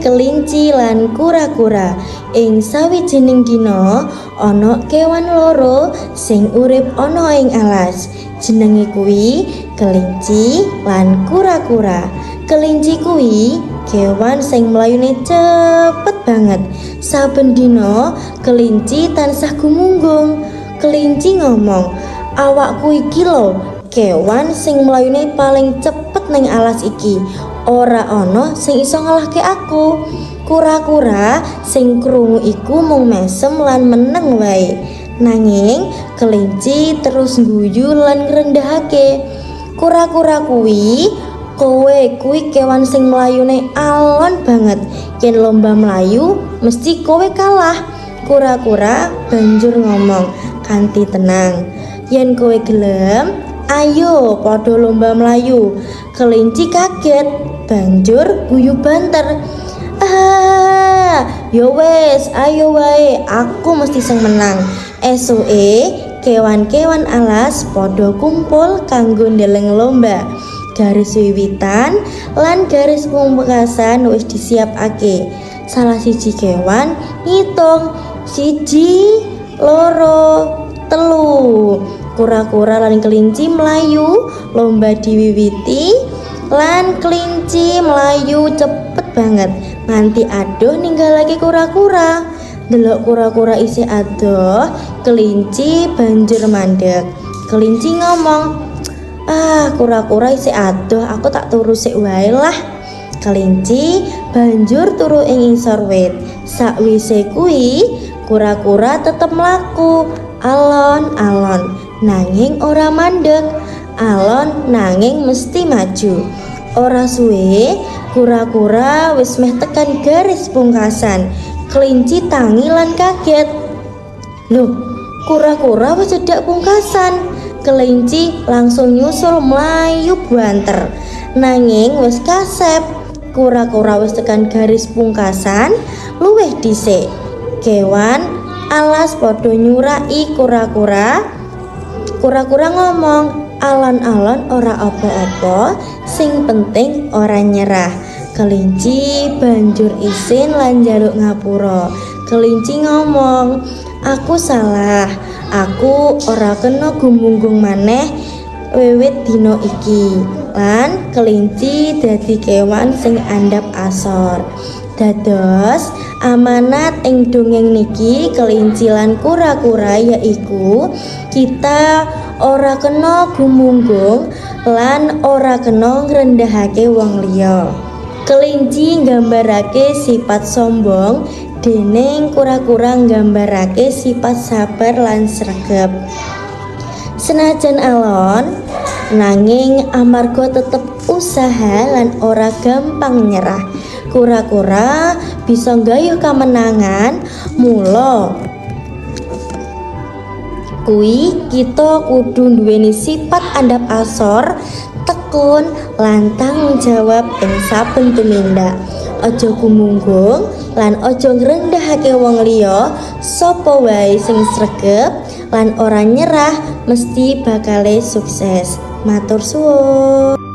kelinci lan kura-kura. Ing sawijining dina ana kewan loro sing urip ana ing alas. Jenenge kuwi kelinci lan kura-kura. Kelinci kuwi kewan sing mlayune cepet banget. Saben dina kelinci tansah gumunggung. Kelinci ngomong, "Awakku iki lho kewan sing mlayune paling cepet ning alas iki. Ora ana sing iso ngalahke aku." Kura-kura sing krungu iku mung mesem lan meneng wae. Nanging kelinci terus guyu lan ngrendahake. Kura-kura kuwi kowe kuwi kewan sing mlayune alon banget. Yen lomba melayu mesti kowe kalah. Kura-kura banjur ngomong kanthi tenang. Yen kowe gelem, ayo padha lomba melayu. Kelinci kaget, banjur guyu banter. Ah, yo wes, ayo wae, aku mesti sing menang. Esoke kewan-kewan alas padha kumpul kanggo ndeleng lomba. Garis wiwitan lan garis pungkasan wis disiapake. Salah siji kewan ngitung siji, loro, telu. Kura-kura lan kelinci melayu, lomba diwiwiti lan kelinci melayu cepet banget. Nganti adoh ninggalake kura-kura. Delok kura-kura isih adoh, kelinci banjur mandek. Kelinci ngomong, Ah, kura-kura isih adoh, aku tak turu sik wae lah. Kelinci banjur turu ing isor wit. Sakwise kuwi, kura-kura tetep mlaku alon-alon, nanging ora mandek. Alon nanging mesti maju. Ora suwe, kura-kura wis meh tekan garis pungkasan. Kelinci tangi lan kaget. Loh, kura-kura wis cedak pungkasan. Kelinci langsung nyusul melayu banter. Nanging wis kasep. Kura-kura wis tekan garis pungkasan, luwih dhisik. Kewan alas padha nyurai kura-kura. Kura-kura ngomong, alon-alon ora apa-apa, sing penting ora nyerah. Kelinci banjur isin lan njaluk ngapura. Kelinci ngomong, "Aku salah. Aku ora kena gumunggung maneh wiwit dina iki." Lan kelinci dadi kewan sing andap asor. Dados amanat ing dongeng niki kelinci lan kura-kura yaiku kita ora kena gumunggung lan ora kena ngrendahake wong liya. Kelinci nggambarake sifat sombong, dening kura-kura nggambarake sifat sabar lan sregep. Senajan alon, nanging amarga tetep usaha lan ora gampang nyerah. Kura-kura bisa nggayuh kamenangan, mula kuwi kita kudu duweni sifat andap asor tekun lan tanggung jawab ing saben tumindak aja gumunggung lan aja ngrendahake wong liya sapa wae sing sregep lan ora nyerah mesti bakale sukses matur suwun